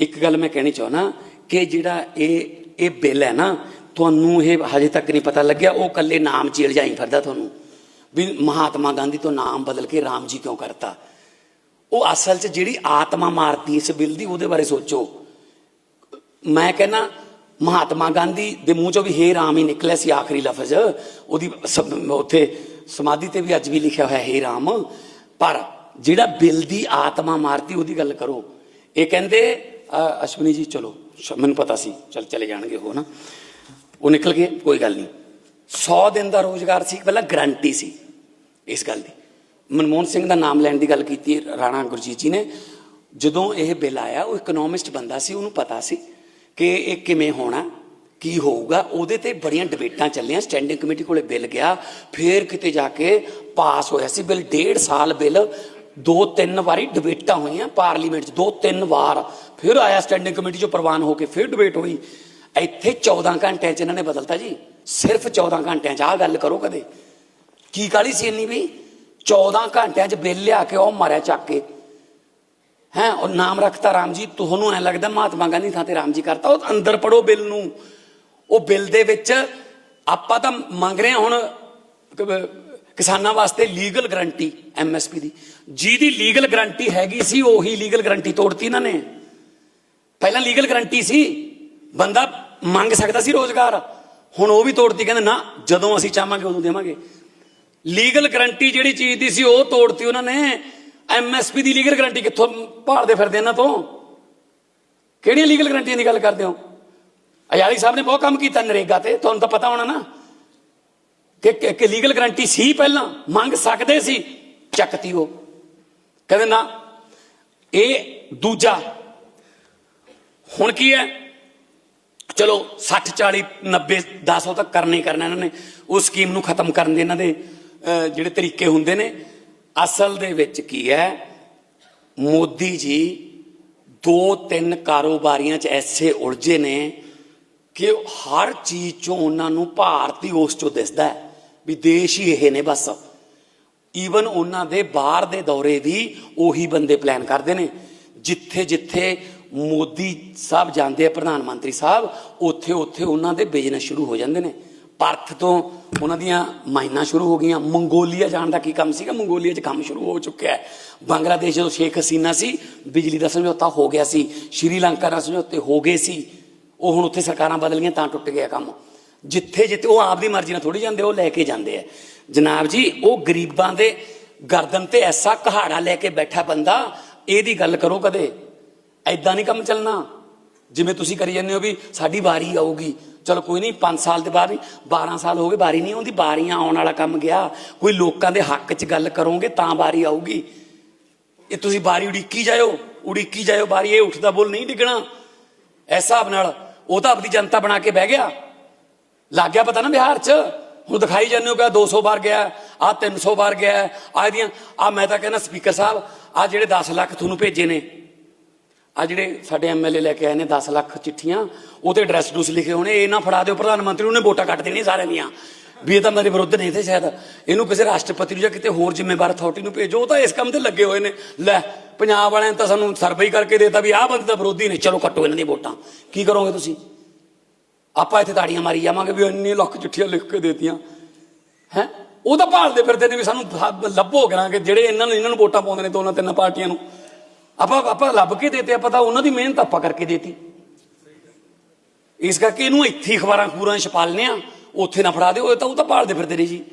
ਇੱਕ ਗੱਲ ਮੈਂ ਕਹਿਣੀ ਚਾਹਣਾ ਕਿ ਜਿਹੜਾ ਇਹ ਇਹ ਬਿੱਲ ਹੈ ਨਾ, ਤੁਹਾਨੂੰ ਇਹ ਹਜੇ ਤੱਕ ਨਹੀਂ ਪਤਾ ਲੱਗਿਆ, ਉਹ ਕੱਲੇ ਨਾਮ ਚ ਹੀ ਫਿਰਦਾ ਤੁਹਾਨੂੰ। ਵੀ ਮਹਾਤਮਾ ਗਾਂਧੀ ਤੋਂ ਨਾਮ ਬਦਲ ਕੇ ਰਾਮ ਜੀ ਕਿਉਂ ਕਰਤਾ? ਉਹ ਅਸਲ 'ਚ ਜਿਹੜੀ ਆਤਮਾ ਮਾਰਤੀ ਇਸ ਬਿੱਲ ਦੀ, ਉਹਦੇ ਬਾਰੇ ਸੋਚੋ। ਮੈਂ ਕਹਿੰਨਾ ਮਹਾਤਮਾ ਗਾਂਧੀ ਦੇ ਮੂੰਹ ਚੋਂ ਵੀ ਹੇ ਰਾਮ ਹੀ ਨਿਕਲਿਆ ਸੀ ਆਖਰੀ ਲਫ਼ਜ਼। ਉਹਦੀ ਸਮ- ਉੱਥੇ ਸਮਾਧੀ ਤੇ ਵੀ ਅੱਜ ਵੀ ਲਿਖਿਆ ਹੋਇਆ ਹੇ ਰਾਮ। ਪਰ ਜਿਹੜਾ ਬਿੱਲ ਦੀ ਆਤਮਾ ਮਾਰਤੀ, ਉਹਦੀ ਗੱਲ ਕਰੋ। ਇਹ ਕਹਿੰਦੇ ਅ, ਅਸ਼ਵਨੀ ਜੀ ਚਲੋ ਮੈਨੂੰ ਪਤਾ ਸੀ ਚਲ ਚਲੇ ਜਾਣਗੇ ਉਹ ਨਾ। ਉਹ ਨਿਕਲ ਗਏ ਕੋਈ ਗੱਲ ਨਹੀਂ। 100 ਦਿਨ ਦਾ ਰੋਜ਼ਗਾਰ ਸੀ ਪਹਿਲਾਂ ਗਰੰਟੀ ਸੀ ਇਸ ਗੱਲ ਦੀ। ਮਨਮੋਹਨ ਸਿੰਘ ਦਾ ਨਾਮ ਲੈਣ ਦੀ ਗੱਲ ਕੀਤੀ ਰਾਣਾ ਗੁਰਜੀਤ ਜੀ ਨੇ। ਜਦੋਂ ਇਹ ਬਿੱਲ ਆਇਆ ਉਹ ਇਕਨੋਮਿਸਟ ਬੰਦਾ ਸੀ ਉਹਨੂੰ ਪਤਾ ਸੀ ਕਿ ਇਹ ਕਿਵੇਂ ਹੋਣਾ ਕੀ ਹੋਊਗਾ। ਉਹਦੇ ਤੇ ਬੜੀਆਂ ਡਿਬੇਟਾਂ ਚੱਲੀਆਂ ਸਟੈਂਡਿੰਗ ਕਮੇਟੀ ਕੋਲੇ ਬਿੱਲ ਗਿਆ। ਫਿਰ ਕਿਤੇ ਜਾ ਕੇ ਪਾਸ ਹੋਇਆ ਸੀ ਬਿੱਲ ਡੇਢ ਸਾਲ ਬਿੱਲ ਦੋ ਤਿੰਨ ਵਾਰੀ ਡਿਬੇਟਾਂ ਹੋਈਆਂ ਪਾਰਲੀਮੈਂਟ 'ਚ ਦੋ ਤਿੰਨ ਵਾਰ। ਫਿਰ ਆਇਆ ਸਟੈਂਡਿੰਗ ਕਮੇਟੀ 'ਚੋਂ ਪ੍ਰਵਾਨ ਹੋ ਕੇ ਫਿਰ ਡਿਬੇਟ ਹੋਈ। ਇੱਥੇ 14 ਘੰਟਿਆਂ 'ਚ ਇਹਨਾਂ ਨੇ ਬਦਲਤਾ ਜੀ। ਸਿਰਫ 14 ਘੰਟਿਆਂ 'ਚ, ਆਹ ਗੱਲ ਕਰੋ ਕਦੇ। ਕੀ ਕਾਲੀ ਸੀ ਇੰਨੀ ਵੀ? 14 ਘੰਟਿਆਂ 'ਚ ਬਿੱਲ ਲਿਆ ਕੇ ਉਹ ਮਾਰਿਆ ਚੱਕ ਕੇ। ਹੈ, ਉਹ ਨਾਮ ਰੱਖਤਾ ਰਾਮ ਜੀ ਤੁਹਾਨੂੰ ਐ ਲੱਗਦਾ ਮਹਾਤਮਾ ਗਾਂਧੀ ਥਾਂ ਤੇ ਰਾਮ ਜੀ ਕਰਤਾ, ਉਹ ਅੰਦਰ ਪੜੋ ਬਿੱਲ ਨੂੰ। ਉਹ ਬਿੱਲ ਦੇ ਵਿੱਚ ਆਪਾਂ ਤਾਂ ਮੰਗ ਰਹੇ ਹਾਂ ਹੁਣ ਕਿਸਾਨਾਂ ਵਾਸਤੇ ਲੀਗਲ ਗਰੰਟੀ ਐਮਐਸਪੀ ਦੀ। ਜਿਹਦੀ ਲੀਗਲ ਗਰੰਟੀ ਹੈਗੀ ਸੀ, ਉਹੀ ਲੀਗਲ ਗਰੰਟੀ ਤੋੜਤੀ ਇਹਨਾਂ ਨੇ। ਪਹਿਲਾਂ ਲੀਗਲ ਗਰੰਟੀ ਸੀ, ਬੰਦਾ ਮੰਗ ਸਕਦਾ ਸੀ ਰੋਜ਼ਗਾਰ। ਹੁਣ ਉਹ ਵੀ ਤੋੜਤੀ, ਕਹਿੰਦੇ ਨਾ, ਜਦੋਂ ਅਸੀਂ ਚਾਹਾਂਗੇ ਉਦੋਂ ਦੇਵਾਂਗੇ। ਲੀਗਲ ਗਰੰਟੀ ਜਿਹੜੀ ਚੀਜ਼ ਦੀ ਸੀ, ਉਹ ਤੋੜਤੀ ਉਹਨਾਂ ਨੇ। ਐਮਐਸਪੀ ਦੀ ਲੀਗਲ ਗਰੰਟੀ ਕਿੱਥੋਂ ਭਾਲਦੇ ਫਿਰਦੇ ਇਹਨਾਂ ਤੋਂ? ਕਿਹੜੀਆਂ ਲੀਗਲ ਗਰੰਟੀਆਂ ਦੀ ਗੱਲ ਕਰਦੇ ਹੋ? ਅਯਾਲੀ ਸਾਹਿਬ ਨੇ ਬਹੁਤ ਕੰਮ ਕੀਤਾ ਨਰੇਗਾ ਤੇ, ਤੁਹਾਨੂੰ ਤਾਂ ਪਤਾ ਹੋਣਾ ਨਾ। ਕਿ ਕਿ- ਲੀਗਲ ਗਰੰਟੀ ਸੀ ਪਹਿਲਾਂ, ਮੰਗ ਸਕਦੇ ਸੀ, ਚੱਕਤੀ ਉਹ। ਕਹਿੰਦੇ ਨਾ, ਇਹ ਦੂਜਾ। ਹੁਣ ਕੀ ਹੈ? ਚਲੋ 60 40 90 10 ਤੱਕ ਕਰਨਾ ਹੀ ਕਰਨਾ ਇਹਨਾਂ ਨੇ। ਉਸ ਸਕੀਮ ਨੂੰ ਖਤਮ ਕਰਨ ਦੇ ਇਹਨਾਂ ਦੇ ਜਿਹੜੇ ਤਰੀਕੇ ਹੁੰਦੇ ਨੇ। ਅਸਲ ਦੇ ਵਿੱਚ ਕੀ ਹੈ? ਮੋਦੀ ਜੀ ਦੋ ਤਿੰਨ ਕਾਰੋਬਾਰੀਆਂ 'ਚ ਐਸੇ ਉਲਝੇ ਨੇ ਕਿ ਹਰ ਚੀਜ਼ 'ਚੋਂ ਉਹਨਾਂ ਨੂੰ ਭਾਰਤੀ ਉਸ 'ਚੋਂ ਦਿਸਦਾ ਹੈ। ਵੀ ਦੇਸ਼ ਹੀ ਇਹ ਨੇ ਬਸ। ਈਵਨ ਉਹਨਾਂ ਦੇ ਬਾਹਰ ਦੇ ਦੌਰੇ ਵੀ ਉਹੀ ਬੰਦੇ ਪਲਾਨ ਕਰਦੇ ਨੇ। ਜਿੱਥੇ ਜਿੱਥੇ ਮੋਦੀ ਸਾਹਿਬ ਜਾਂਦੇ ਆ, ਪ੍ਰਧਾਨ ਮੰਤਰੀ ਸਾਹਿਬ, ਉੱਥੇ ਉੱਥੇ ਉਹਨਾਂ ਦੇ ਬਿਜ਼ਨਸ ਸ਼ੁਰੂ ਹੋ ਜਾਂਦੇ ਨੇ। ਪਰਥ ਤੋਂ ਉਹਨਾਂ ਦੀਆਂ ਮਾਈਨਾਂ ਸ਼ੁਰੂ ਹੋ ਗਈਆਂ। ਮੰਗੋਲੀਆ ਜਾਣ ਦਾ ਕੀ ਕੰਮ ਸੀਗਾ? ਮੰਗੋਲੀਆ 'ਚ ਕੰਮ ਸ਼ੁਰੂ ਹੋ ਚੁੱਕਿਆ ਹੈ। ਬੰਗਲਾਦੇਸ਼ ਜਦੋਂ ਸ਼ੇਖ ਹਸੀਨਾ ਸੀ, ਬਿਜਲੀ ਦਾ ਸਮਝੌਤਾ ਹੋ ਗਿਆ ਸੀ। ਸ਼੍ਰੀਲੰਕਾ ਨਾਲ ਸਮਝੌਤੇ ਹੋ ਗਏ ਸੀ। ਉਹ ਹੁਣ ਉੱਥੇ ਸਰਕਾਰਾਂ ਬਦਲ ਗਈਆਂ, ਤਾਂ ਟੁੱਟ ਗਿਆ ਕੰਮ। ਜਿੱਥੇ ਜਿੱਥੇ ਉਹ ਆਪਦੀ ਮਰਜ਼ੀ ਨਾਲ ਥੋੜੀ ਜਾਂਦੇ, ਉਹ ਲੈ ਕੇ ਜਾਂਦੇ ਆ। ਜਨਾਬ ਜੀ, ਉਹ ਗਰੀਬਾਂ ਦੇ ਗਰਦਨ ਤੇ ਐਸਾ ਕਹਾੜਾ ਲੈ ਕੇ ਬੈਠਾ ਬੰਦਾ, ਇਹਦੀ ਗੱਲ ਕਰੋ ਕਦੇ। ਐਦਾਂ ਨਹੀਂ ਕੰਮ ਚੱਲਣਾ। ਜਿਵੇਂ ਤੁਸੀਂ ਕਰੀ ਜਾਂਦੇ ਹੋ ਵੀ ਸਾਡੀ ਵਾਰੀ ਆਊਗੀ। ਚਲੋ ਕੋਈ ਨਹੀਂ 5 ਸਾਲ ਦੇ ਬਾਅਦ ਵੀ 12 ਸਾਲ ਹੋ ਗਏ, ਵਾਰੀ ਨਹੀਂ ਆਉਂਦੀ, ਵਾਰੀਆਂ ਆਉਣ ਵਾਲਾ ਕੰਮ ਗਿਆ। ਕੋਈ ਲੋਕਾਂ ਦੇ ਹੱਕ 'ਚ ਗੱਲ ਕਰੋਗੇ ਤਾਂ ਵਾਰੀ ਆਊਗੀ। ਇਹ ਤੁਸੀਂ ਵਾਰੀ ਉਡੀਕੀ ਜਾਇਓ ਉਡੀਕੀ ਜਾਇਓ, ਵਾਰੀ ਇਹ ਉੱਠਦਾ ਬੋਲ ਨਹੀਂ ਡਿੱਗਣਾ। ਇਸ ਹਿਸਾਬ ਨਾਲ ਉਹ ਤਾਂ ਆਪਣੀ ਜਨਤਾ ਬਣਾ ਕੇ ਬਹਿ ਗਿਆ। ਲੱਗ ਗਿਆ ਪਤਾ ਨਾ ਬਿਹਾਰ 'ਚ? ਹੁਣ ਦਿਖਾਈ ਜਾਂਦੇ ਹੋ ਕਿ ਆਹ 200 ਵਾਰ ਗਿਆ ਆ 300 ਵਾਰ ਗਿਆ ਆ ਇਹਦੀਆਂ ਆ ਮੈਂ ਤਾਂ ਕਹਿੰਦਾ ਸਪੀਕਰ ਸਾਹਿਬ ਆ ਜਿਹੜੇ 10 ਲੱਖ ਤੁਹਾਨੂੰ ਭੇਜੇ ਨੇ ਆ ਜਿਹੜੇ ਸਾਡੇ ਐਮਐਲਏ ਲੈ ਕੇ ਆਏ ਨੇ 10 ਲੱਖ ਚਿੱਠੀਆਂ ਉਹਤੇ ਐਡਰੈਸ ਡੂਸ ਲਿਖੇ ਹੋਣੇ ਇਹ ਨਾ ਫੜਾ ਦਿਓ ਪ੍ਰਧਾਨ ਮੰਤਰੀ ਨੂੰ, ਉਹਨੇ ਵੋਟਾਂ ਕੱਟ ਦੇਣੀ ਸਾਰਿਆਂ ਦੀਆਂ। ਵੀ ਇਹ ਤਾਂ ਮੇਰੇ ਵਿਰੁੱਧ ਨਹੀਂ ਤੇ ਸ਼ਾਇਦ। ਇਹਨੂੰ ਕਿਸੇ ਰਾਸ਼ਟਰਪਤੀ ਨੂੰ ਜਾਂ ਕਿਤੇ ਹੋਰ ਜ਼ਿੰਮੇਵਾਰ ਅਥਾਰਟੀ ਨੂੰ ਭੇਜੋ ਉਹ ਤਾਂ ਇਸ ਕੰਮ ਤੇ ਲੱਗੇ ਹੋਏ ਨੇ। ਲੈ ਪੰਜਾਬ ਵਾਲਿਆਂ ਨੇ ਤਾਂ ਸਾਨੂੰ ਸਰਵੇ ਕਰਕੇ ਦੇਤਾ ਵੀ ਆਹ ਬੰਦੇ ਤਾਂ ਵਿਰੋਧੀ ਨੇ। ਚਲੋ ਕੱਟੋ ਇਹਨਾਂ ਦੀਆਂ ਵੋਟਾਂ। ਕੀ ਕਰੋਗੇ ਤੁਸੀਂ? ਆਪਾਂ ਇੱਥੇ ਤਾੜੀਆਂ ਮਾਰੀ ਜਾਵਾਂਗੇ ਵੀ ਇੰਨੀ ਲੱਖ ਚਿੱਠੀਆਂ ਲਿਖ ਕੇ ਦੇਤੀਆਂ। ਹੈ? ਉਹ ਤਾਂ ਭਾਲਦੇ ਫਿਰਦੇ ਨੇ ਵੀ ਸਾਨੂੰ ਲੱਭੋ ਕਰਾਂਗੇ ਜਿਹੜੇ ਇਹਨਾਂ ਨੂੰ ਇਹਨਾਂ ਨੂੰ ਵੋਟਾਂ ਪਾਉਂਦੇ ਨੇ ਦੋਨਾਂ ਤਿੰਨਾਂ ਪਾਰਟੀਆਂ ਨੂੰ। ਆਪਾਂ ਆਪਾਂ ਲੱਭ ਕੇ ਦੇਤੇ, ਆਪਾਂ ਤਾਂ ਉਹਨਾਂ ਦੀ ਮਿਹਨਤ ਆਪਾਂ ਕਰਕੇ ਦੇਤੀ। ਇਸ ਕਰਕੇ ਇਹਨੂੰ ਇੱਥੇ ਹੀ ਅਖਬਾਰਾਂ ਖੂਰਾਂ ਛਪਾ ਲੈਂਦੇ ਆ ਉੱਥੇ ਨਾ ਫੜਾ ਦਿਓ, ਇਹ ਤਾਂ ਉਹ ਤਾਂ ਭਾਲਦੇ ਫਿਰਦੇ ਨੇ ਜੀ।